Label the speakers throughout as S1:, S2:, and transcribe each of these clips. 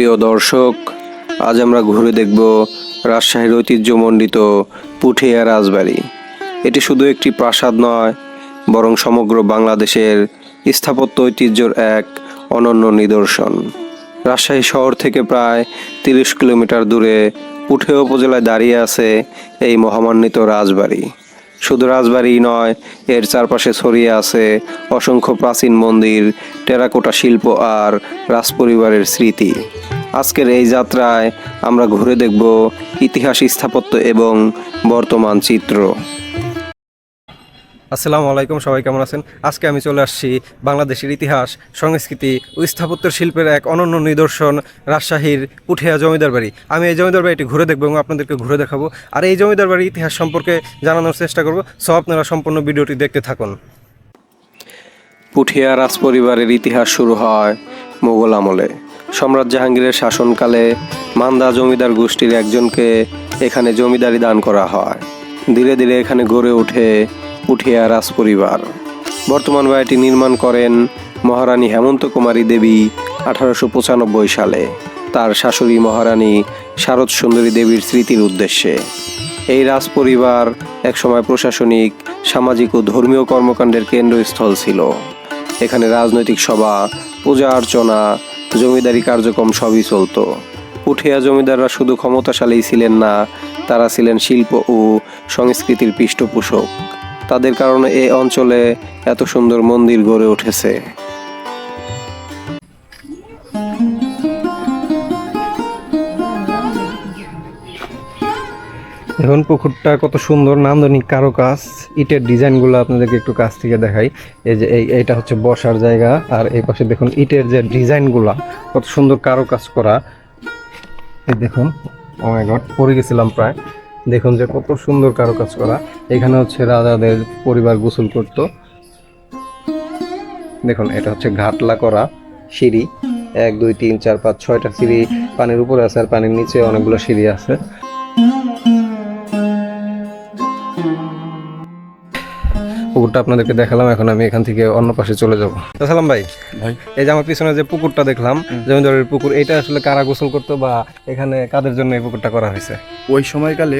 S1: প্রিয় দর্শক, আজ আমরা ঘুরে দেখব রাজশাহীর ঐতিহ্যমণ্ডিত পুঠিয়া রাজবাড়ি। এটি শুধু একটি প্রাসাদ নয়, বরং সমগ্র বাংলাদেশের স্থাপত্য ঐতিহ্যর এক অনন্য নিদর্শন। রাজশাহী শহর থেকে প্রায় তিরিশ কিলোমিটার দূরে পুঠে উপজেলায় দাঁড়িয়ে আছে এই মহামান্বিত রাজবাড়ি। শুধু রাজবাড়ি নয়, এর চারপাশে ছড়িয়ে আছে অসংখ্য প্রাচীন মন্দির, টেরাকোটা শিল্প আর রাজপরিবারের স্মৃতি। আজকের এই যাত্রায় আমরা ঘুরে দেখব ইতিহাস স্থাপত্য এবং বর্তমান চিত্র। আসসালামু আলাইকুম, সবাই কেমন আছেন? আজকে আমি চলে আসছি বাংলাদেশের ইতিহাস, সংস্কৃতি ও স্থাপত্য শিল্পের এক অনন্য নিদর্শন, রাজশাহীর পুঠিয়া জমিদার বাড়ি। আমি এই জমিদার বাড়িটি ঘুরে দেখব এবং আপনাদেরকে ঘুরে দেখাবো। আর এই জমিদার বাড়ির ইতিহাস সম্পর্কে জানানোর চেষ্টা করব, সো আপনারা সম্পূর্ণ ভিডিওটি দেখতে থাকুন। পুঠিয়া রাজপরিবারের ইতিহাস শুরু হয় মোগল আমলে। সম্রাট জাহাঙ্গীরের শাসনকালে মান্দা জমিদার গোষ্ঠীর একজনকে এখানে জমিদারি দান করা হয়। ধীরে ধীরে এখানে গড়ে ওঠে পুঠিয়া রাজপরিবার। বর্তমান বাড়িটি নির্মাণ করেন মহারানী হেমন্ত কুমারী দেবী আঠারোশো পঁচানব্বই সালে। তার শাশুড়ি মহারানী শারদ সুন্দরী দেবীর স্মৃতির উদ্দেশ্যে। এই রাজপরিবার একসময় প্রশাসনিক, সামাজিক ও ধর্মীয় কর্মকাণ্ডের কেন্দ্রস্থল ছিল। এখানে রাজনৈতিক সভা, পূজা অর্চনা জমিদারি কার্যক্রম সবই চলত। উঠিয়া জমিদাররা শুধু ক্ষমতাশালী ছিলেন না, তারা ছিলেন শিল্প ও সংস্কৃতির পৃষ্ঠপোষক। তাদের কারণে এ অঞ্চলে এত সুন্দর মন্দির গড়ে উঠেছে। এখন পুকুরটা কত সুন্দর, নান্দনিক কারও কাজ ইটের ডিজাইনগুলো আপনাদেরকে একটু কাছ থেকে দেখাই। এই যে এই এইটা হচ্ছে বসার জায়গা, আর এই পাশে দেখুন ইটের যে ডিজাইনগুলা, কত সুন্দর কারও কাজ করা। এই দেখুন, ও মাই পড়ে গেছিলাম প্রায়। দেখুন যে কত সুন্দর কারও কাজ করা। এখানে হচ্ছে রাজাদের পরিবার গোসল করত। দেখুন, এটা হচ্ছে ঘাটলা করা সিঁড়ি। এক, দুই, তিন, চার, পাঁচ, ছয়টা সিঁড়ি। পানির উপরে আছে আর পানির নিচে অনেকগুলো সিঁড়ি আছে। পুকুরটা আপনাদেরকে দেখালাম এখন আমি এখান থেকে অন্য পাশে চলে যাব। সালাম ভাই
S2: ভাই।
S1: এই যে আমার পিছনে যে পুকুরটা দেখলাম জমিদারের পুকুর এটা আসলে কারা গোসল করতো বা এখানে কাদের জন্য এই পুকুরটা করা হয়েছে?
S2: ওই সময়কালে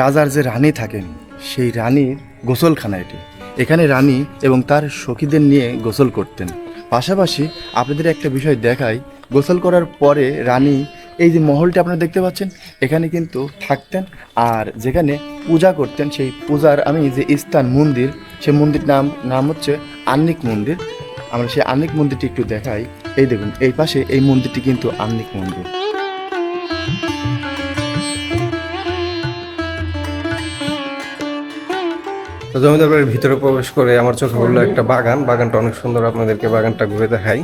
S2: রাজার যে রানী থাকেন সেই রানীর গোসলখানা এটি। এখানে রানী এবং তার সখীদের নিয়ে গোসল করতেন। পাশাপাশি আপনাদের একটা বিষয় দেখাই গোসল করার পরে রানী এই যে মহলটা আপনারা দেখতে পাচ্ছেন এখানে কিন্তু থাকতেন আর যেখানে পূজা করতেন সেই পূজার, আমি যে স্থান মন্দির, সেই মন্দির নাম নাম হচ্ছে আন্নিক মন্দির। আমরা সেই আন্নিক মন্দিরটি একটু দেখাই। এই দেখুন, এই পাশে এই মন্দিরটি কিন্তু আন্নিক মন্দির।
S1: জমিদার বাড়ির ভিতরে প্রবেশ করে আমার চোখে পড়ল একটা বাগান। বাগানটা অনেক সুন্দর, আপনাদেরকে বাগানটা ঘুরে দেখাই।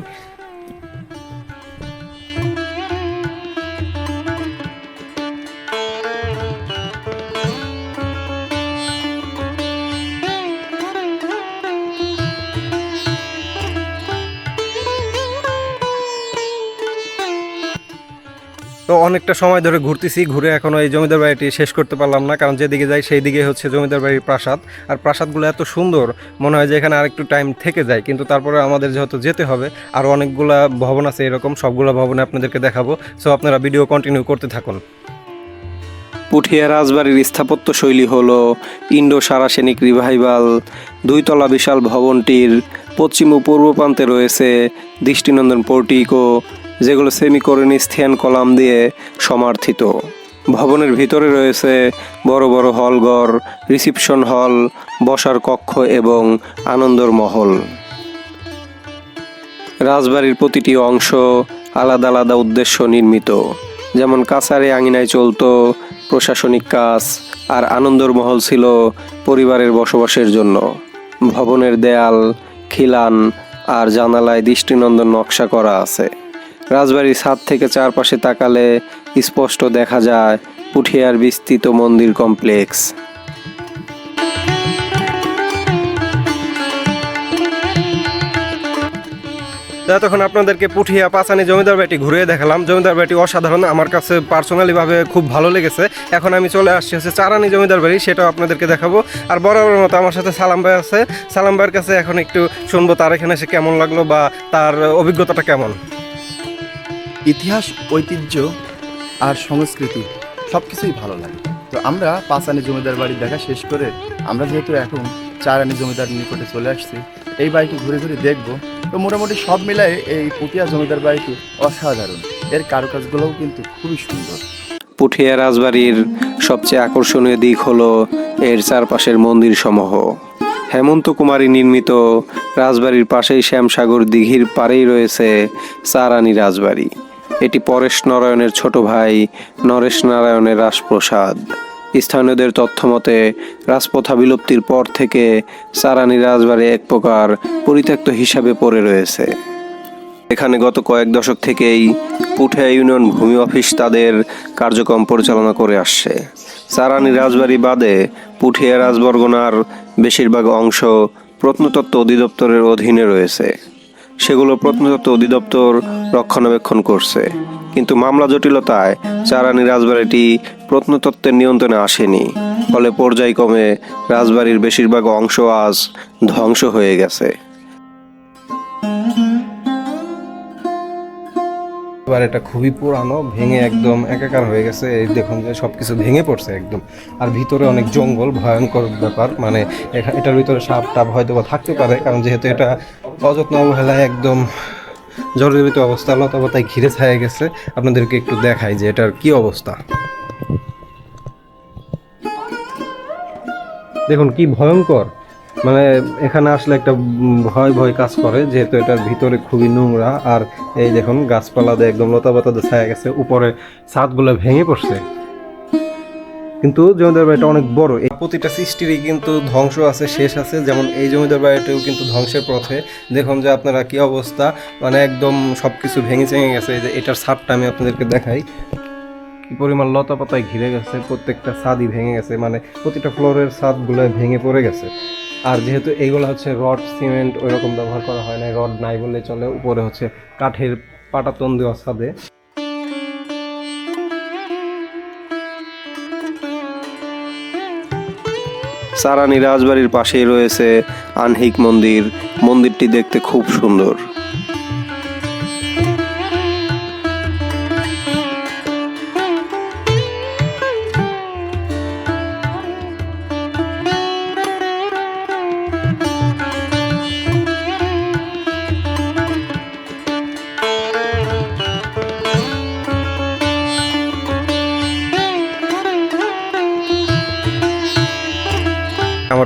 S1: অনেকটা সময় ধরে ঘুরতেছি, ঘুরে এখনও এই জমিদার বাড়িটি শেষ করতে পারলাম না, কারণ যেদিকে যাই সেই দিকে হচ্ছে জমিদার বাড়ির প্রাসাদ। আর প্রাসাদগুলো এত সুন্দর, মনে হয় যে এখানে আরেকটু টাইম থেকে যায়, কিন্তু তারপরে আমাদের যেহেতু যেতে হবে, আর অনেকগুলা ভবন আছে এরকম, সবগুলা ভবনে আপনাদেরকে দেখাবো। সো আপনারা ভিডিও কন্টিনিউ করতে থাকুন। পুঠিয়া রাজবাড়ির স্থাপত্য শৈলী হল ইন্ডো সারাসেনিক রিভাইভাল দুইতলা বিশাল ভবনটির পশ্চিম ও পূর্ব প্রান্তে রয়েছে দৃষ্টিনন্দন পোর্টিকো যেগুলো সেমিকোরেনিস্থিয়ান কলাম দিয়ে সমার্থিত। ভবনের ভিতরে রয়েছে বড় বড় হলঘর, রিসিপশন হল, বসার কক্ষ এবং আনন্দর মহল। রাজবাড়ির প্রতিটি অংশ আলাদা আলাদা উদ্দেশ্য নির্মিত। যেমন কাছারে আঙিনায় চলতো প্রশাসনিক কাজ আর আনন্দর মহল ছিল পরিবারের বসবাসের জন্য। ভবনের দেয়াল, খিলান আর জানালায় দৃষ্টিনন্দন নকশা করা আছে। রাজবাড়ির ছাদ থেকে চারপাশে তাকালে স্পষ্ট দেখা যায় পুঠিয়ার বিস্তৃত মন্দির কমপ্লেক্স। তখন আপনাদেরকে পুঠিয়া পাঁচানি জমিদার বাড়িটি ঘুরে দেখালাম। জমিদার বাড়িটি অসাধারণ, আমার কাছে পার্সোনালিভাবে খুব ভালো লেগেছে। এখন আমি চলে আসছি হচ্ছে চারানি জমিদার বাড়ি, সেটাও আপনাদেরকে দেখাবো। আর বরাবর মতো আমার সাথে সালাম ভাই আছে। সালাম ভাইয়ের কাছে এখন একটু শুনব তার এখানে এসে কেমন লাগল বা তার অভিজ্ঞতাটা কেমন?
S2: ইতিহাস, ঐতিহ্য আর সংস্কৃতি সব কিছুই ভালো লাগে। তো আমরা পাঁচ আনি জমিদার বাড়ি দেখা শেষ করে আমরা যেহেতু এখন চার আনি জমিদার নিকটে চলে আসছি, এই বাড়িটি ঘুরে ঘুরে দেখব। তো মোটামুটি সব মিলাই এই পুটিয়া জমিদার বাড়িটি অসাধারণ। এর কারুকাজগুলোও কিন্তু খুবই সুন্দর।
S1: পুঠিয়া রাজবাড়ির সবচেয়ে আকর্ষণীয় দিক হলো এর চারপাশের মন্দির সমূহ হেমন্ত কুমারী নির্মিত রাজবাড়ির পাশেই শ্যামসাগর দিঘির পাড়েই রয়েছে সারানি রাজবাড়ি। এটি পরেশ নারায়ণের ছোট ভাই নরেশ নারায়ণের রাজপ্রসাদ। স্থানীয়দের তথ্য মতে রাজপ্রথা বিলুপ্তির পর থেকে সারানি রাজবাড়ি এক প্রকার পরিত্যক্ত হিসাবে পড়ে রয়েছে। এখানে গত কয়েক দশক থেকেই পুঠিয়া ইউনিয়ন ভূমি অফিস তাদের কার্যক্রম পরিচালনা করে আসছে। সারানি রাজবাড়ি বাদে পুঠিয়া রাজবর্গনার বেশিরভাগ অংশ প্রত্নতত্ত্ব অধিদপ্তরের অধীনে রয়েছে। সেগুলো প্রত্নতত্ত্ব অধিদপ্তর রক্ষণাবেক্ষণ করছে। কিন্তু মামলা জটিলতায় চারানি রাজবাড়িটি প্রত্নতত্ত্বের নিয়ন্ত্রণে আসেনি। ফলে পর্যায়ক্রমে রাজবাড়ির বেশিরভাগ অংশ আজ ধ্বংস হয়ে গেছে।
S3: এবার এটা খুবই পুরানো, ভেঙে একদম একাকার হয়ে গেছে। এই দেখুন যে সব কিছু ভেঙে পড়ছে একদম। আর ভিতরে অনেক জঙ্গল, ভয়ঙ্কর ব্যাপার। মানে এটার ভিতরে সাপ টাপ হয়তো বা থাকতে পারে, কারণ যেহেতু এটা অযত্ন অবহেলায় একদম জর্জরিত অবস্থা, লতাপাতায় ঘিরে ছায়া গেছে। আপনাদেরকে একটু দেখাই যে এটার কি অবস্থা। দেখুন কি ভয়ঙ্কর। মানে এখানে আসলে একটা ভয় ভয় কাজ করে, যেহেতু এটার ভিতরে খুবই নোংরা। আর এই দেখুন, গাছপালা দিয়ে একদম লতা পাতাতে ছায়া গেছে, উপরে ছাদগুলো ভেঙে পড়ছে। কিন্তু জমিদার বাড়িটা অনেক বড়। এই প্রতিটা সৃষ্টিরই কিন্তু ধ্বংস আছে, শেষ আছে। যেমন এই জমিদার বাড়িটাও কিন্তু ধ্বংসের পথে। দেখুন যে আপনারা কি অবস্থা। মানে একদম সব কিছু ভেঙে চেঙে গেছে। এই যে এটার ছাদটা আমি আপনাদেরকে দেখাই। কি পরিমাণ লতা পাতায় ঘিরে গেছে, প্রত্যেকটা ছাদই ভেঙে গেছে। মানে প্রতিটা ফ্লোরের ছাদগুলো ভেঙে পড়ে গেছে। আর যেহেতু এইগুলো হচ্ছে রড, সিমেন্ট, ওইরকম ব্যবহার করা হয় না রড নাই বললে চলে, উপরে হচ্ছে কাঠের পাটা দেওয়া ছাদে
S1: সারানি রাজবাড়ির পাশেই রয়েছে আনহিক মন্দির। মন্দিরটি দেখতে খুব সুন্দর।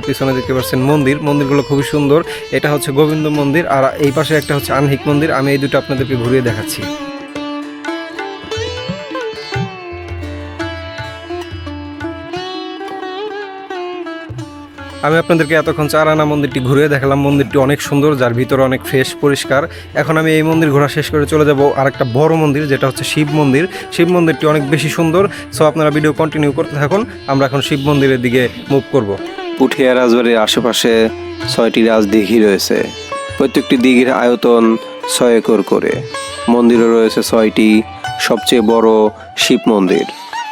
S3: আমার পিছনে দেখতে পাচ্ছেন মন্দির। মন্দিরগুলো খুবই সুন্দর। এটা হচ্ছে গোবিন্দ মন্দির আর এই পাশে একটা হচ্ছে আনহিক মন্দির। আমি এই দুটো আপনাদেরকে ঘুরিয়ে দেখাচ্ছি। আমি আপনাদেরকে এতক্ষণ চারানা মন্দিরটি ঘুরে দেখালাম। মন্দিরটি অনেক সুন্দর, যার ভিতরে অনেক ফ্রেশ, পরিষ্কার। এখন আমি এই মন্দির ঘোরা শেষ করে চলে যাব আরেকটা বড় মন্দির, যেটা হচ্ছে শিব মন্দির। শিব মন্দিরটি অনেক বেশি সুন্দর। সো আপনারা ভিডিও কন্টিনিউ করতে থাকুন। আমরা এখন শিব মন্দিরের দিকে মুভ করব।
S1: পুঠিয়া রাজবাড়ির আশেপাশে ছয়টি রাজদিঘি রয়েছে। প্রত্যেকটি দিঘির আয়তন ছয় একর করে। মন্দিরও রয়েছে ছয়টি সবচেয়ে বড় শিব মন্দির।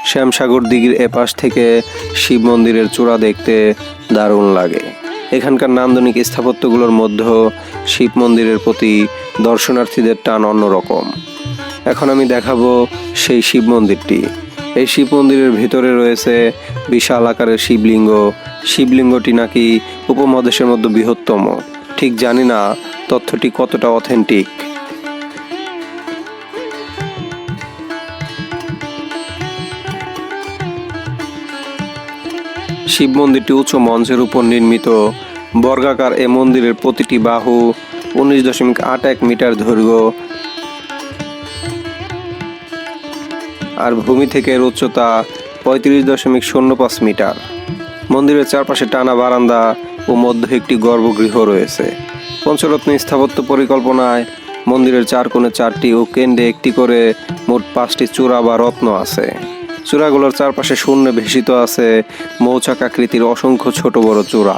S1: শ্যামসাগর দিঘির এপাশ থেকে শিব মন্দিরের চূড়া দেখতে দারুণ লাগে। এখানকার নান্দনিক স্থাপত্যগুলোর মধ্যেও শিব মন্দিরের প্রতি দর্শনার্থীদের টান অন্যরকম। এখন আমি দেখাবো সেই শিব মন্দিরটি। এই শিব মন্দিরের ভিতরে রয়েছে বিশাল আকারের শিবলিঙ্গ। শিবলিঙ্গটি নাকি উপমহাদেশের মধ্যে বৃহত্তম। ঠিক জানি না তথ্যটি কতটা অথেন্টিক শিব মন্দিরটি উঁচু মঞ্চের উপর নির্মিত। বর্গাকার এ মন্দিরের প্রতিটি বাহু উনিশ দশমিক আট এক মিটার দৈর্ঘ্য। আর ভূমি থেকে এর উচ্চতা পঁয়ত্রিশ দশমিক শূন্য পাঁচ মিটার। মন্দিরের চারপাশে টানা বারান্দা ও মধ্য একটি গর্ভগৃহ রয়েছে। পঞ্চরত্ন স্থাপত্য পরিকল্পনায় মন্দিরের চার কোণে চারটি ও কেন্দ্রে একটি করে মোট পাঁচটি চূড়া বা রত্ন আছে। চূড়াগুলোর চারপাশে শূন্য ভেসিত আছে মৌচাক আকৃতির অসংখ্য ছোট বড় চূড়া।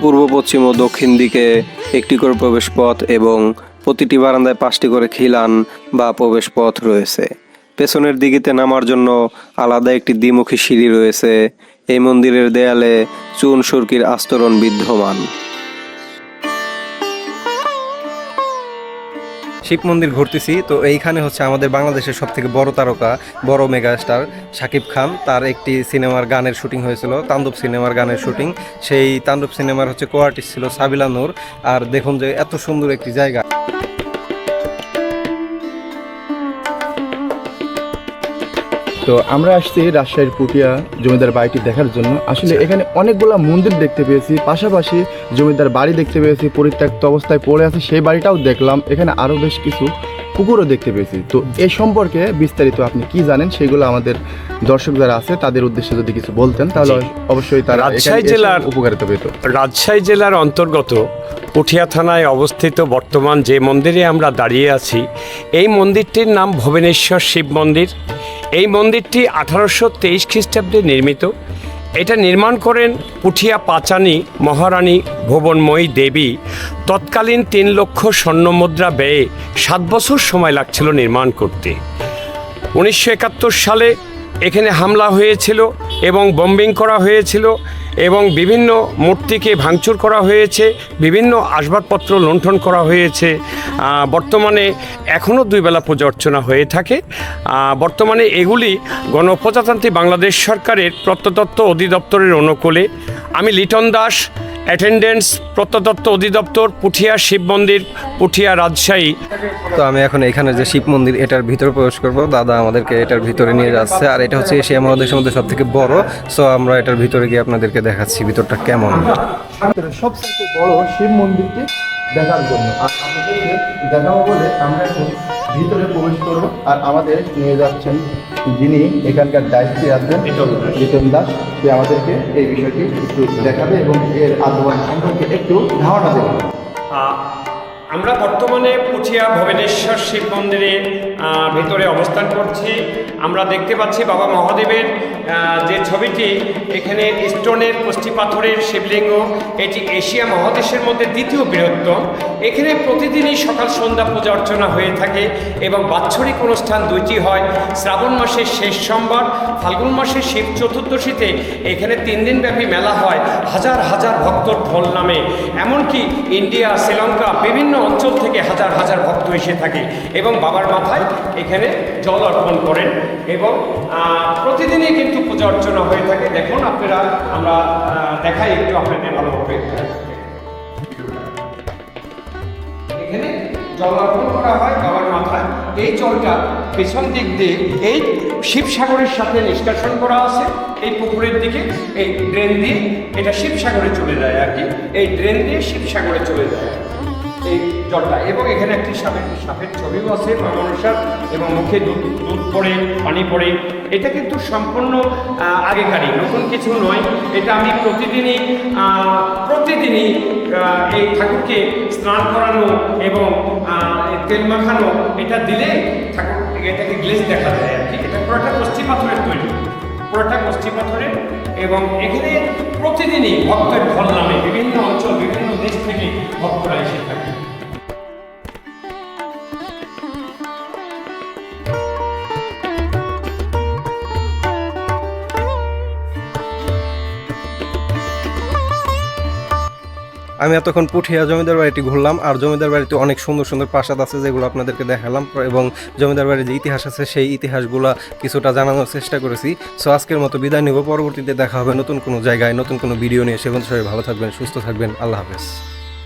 S1: পূর্ব, পশ্চিম ও দক্ষিণ দিকে একটি করে প্রবেশ পথ এবং প্রতিটি বারান্দায় পাঁচটি করে খিলান বা প্রবেশ পথ রয়েছে। পেছনের দিকেতে নামার জন্য আলাদা একটি দ্বিমুখী সিঁড়ি রয়েছে। এই মন্দিরের দেয়ালে চুন সুরকির আস্তরণ বিদ্যমান।
S3: শিব মন্দির ঘুরতেছি, তো এইখানে হচ্ছে আমাদের বাংলাদেশের সব থেকে বড় তারকা, বড় মেগা স্টার শাকিব খান। তার একটি সিনেমার গানের শুটিং হয়েছিল, তাণ্ডব সিনেমার গানের শুটিং। সেই তাণ্ডব সিনেমার হচ্ছে কো আর্টিস্ট ছিল সাবিলা নূর। আর দেখুন যে এত সুন্দর একটি জায়গা।
S2: তো আমরা আসছি রাজশাহীর পুটিয়া জমিদার বাড়িটি দেখার জন্য। আসলে এখানে অনেকগুলা মন্দির দেখতে পেয়েছি পাশাপাশি জমিদার বাড়ি দেখতে পেয়েছি পরিত্যক্ত অবস্থায় পড়ে আছে সেই বাড়িটাও দেখলাম। এখানে আরও বেশ কিছু পুকুরও দেখতে পেয়েছি। তো এই সম্পর্কে বিস্তারিত আপনি কি জানেন সেগুলো আমাদের দর্শক যারা আছে তাদের উদ্দেশ্যে যদি কিছু বলতেন তাহলে অবশ্যই তারা
S4: রাজশাহী জেলার-
S2: উপকারিতা পেত।
S4: রাজশাহী জেলার অন্তর্গত পুঠিয়া থানায় অবস্থিত বর্তমান যে মন্দিরে আমরা দাঁড়িয়ে আছি এই মন্দিরটির নাম ভুবনেশ্বর শিব মন্দির। এই মন্দিরটি আঠারোশো তেইশ খ্রিস্টাব্দে নির্মিত। এটা নির্মাণ করেন পুঠিয়া পাচানি মহারানী ভুবনময়ী দেবী। তৎকালীন তিন লক্ষ স্বর্ণমুদ্রা ব্যয়ে সাত বছর সময় লাগছিল নির্মাণ করতে। উনিশশো একাত্তর সালে এখানে হামলা হয়েছিল। এবং বম্বিং করা হয়েছিল এবং বিভিন্ন মূর্তিকে ভাঙচুর করা হয়েছে, বিভিন্ন আসবাবপত্র লুণ্ঠন করা হয়েছে। বর্তমানে এখনও দুইবেলা পূজা অর্চনা হয়ে থাকে। বর্তমানে এগুলি গণপ্রজাতান্ত্রিক বাংলাদেশ সরকারের প্রত্নতত্ত্ব অধিদপ্তরের অনুকূলে। আমি লিটন দাস অ্যাটেন্ডেন্স প্রত্নতত্ত্ব অধিদপ্তর পুঠিয়া শিব মন্দির পুঠিয়া রাজশাহী।
S3: তো আমি এখন এখানে যে শিব মন্দির এটার ভিতরে প্রবেশ করব। দাদা আমাদেরকে এটার ভিতরে নিয়ে যাচ্ছে। আর এটা হচ্ছে এশিয়া মহাদেশের মধ্যে সব থেকে বড়। সো আমরা এটার ভিতরে গিয়ে আপনাদেরকে দেখাচ্ছি ভিতরটা কেমন।
S2: সবচেয়ে বড় শিব মন্দিরটি দেখার জন্য। আর আপনাদেরকে দেখাবো বলে আমরা ভিতরে প্রবেশ করব আর আমাদের নিয়ে যাচ্ছেন যিনি এখানকার দায়িত্বে আছেন লিটন দাস। সে আমাদেরকে এই বিষয়টি একটু দেখাবে এবং এর আন্দোলন সম্পর্কে একটু ধারণা দেবে।
S4: আমরা বর্তমানে পুঠিয়া ভুবনেশ্বর শিব মন্দিরে ভেতরে অবস্থান করছি। আমরা দেখতে পাচ্ছি বাবা মহাদেবের যে ছবিটি, এখানে স্টোনের কষ্টি পাথরের শিবলিঙ্গ, এটি এশিয়া মহাদেশের মধ্যে দ্বিতীয় বৃহত্তম। এখানে প্রতিদিনই সকাল সন্ধ্যা পূজা অর্চনা হয়ে থাকে এবং বাৎসরিক অনুষ্ঠান দুইটি হয়। শ্রাবণ মাসের শেষ সোমবার, ফাল্গুন মাসের শিব চতুর্দশীতে এখানে তিন দিন ব্যাপী মেলা হয়, হাজার হাজার ভক্তর ঢল নামে। এমনকি ইন্ডিয়া, শ্রীলঙ্কা, বিভিন্ন অঞ্চল থেকে হাজার হাজার ভক্ত এসে থাকে এবং বাবার মাথায় এখানে জল অর্পণ করেন এবং প্রতিদিনই কিন্তু পূজা অর্চনা হয়ে থাকে। দেখুন আপনারা, আমরা দেখাই একটু আপনাদের ভালোভাবে। এখানে জল অর্পণ করা হয় বাবার মাথায়। এই জলটা পেছন দিক দিয়ে এই শিবসাগরের সাথে নিষ্কাশন করা আছে। এই পুকুরের দিকে এই ড্রেন দিয়ে এটা শিবসাগরে চলে যায় আর কি। এই ড্রেন দিয়ে শিবসাগরে চলে যায়। এই জলটা। এবং এখানে একটি সাপের সাপের ছবিও আছে মনসার, এবং মুখে দুধ দুধ পড়ে, পানি পড়ে। এটা কিন্তু সম্পূর্ণ আগেকারই, নতুন কিছু নয়। এটা আমি প্রতিদিনই প্রতিদিনই এই ঠাকুরকে স্নান করানো এবং তেল মাখানো, এটা দিলে ঠাকুর, এটাকে গ্লেজ দেখা যায় আর কি। এটা পুরোটা পশ্চিম পাথরের তৈরি। পুরোটা কষ্টি পাথরে এবং এখানে প্রতিদিনই ভক্তের ভর নামে বিভিন্ন অঞ্চল, বিভিন্ন দেশ থেকে ভক্তরা এসে থাকে।
S3: আমি এতক্ষণ পুঠিয়া জমিদার বাড়িটি ঘুরলাম, আর জমিদার বাড়িতে অনেক সুন্দর সুন্দর প্রাসাদ আছে যেগুলো আপনাদেরকে দেখালাম, এবং জমিদার বাড়ির যে ইতিহাস আছে সেই ইতিহাসগুলো কিছুটা জানানোর চেষ্টা করেছি। সো আজকের মতো বিদায় নেব, পরবর্তীতে দেখা হবে নতুন কোনো জায়গায়, নতুন কোনো ভিডিও নিয়ে। সেখানে সবাই ভালো থাকবেন, সুস্থ থাকবেন, আল্লাহ হাফেজ।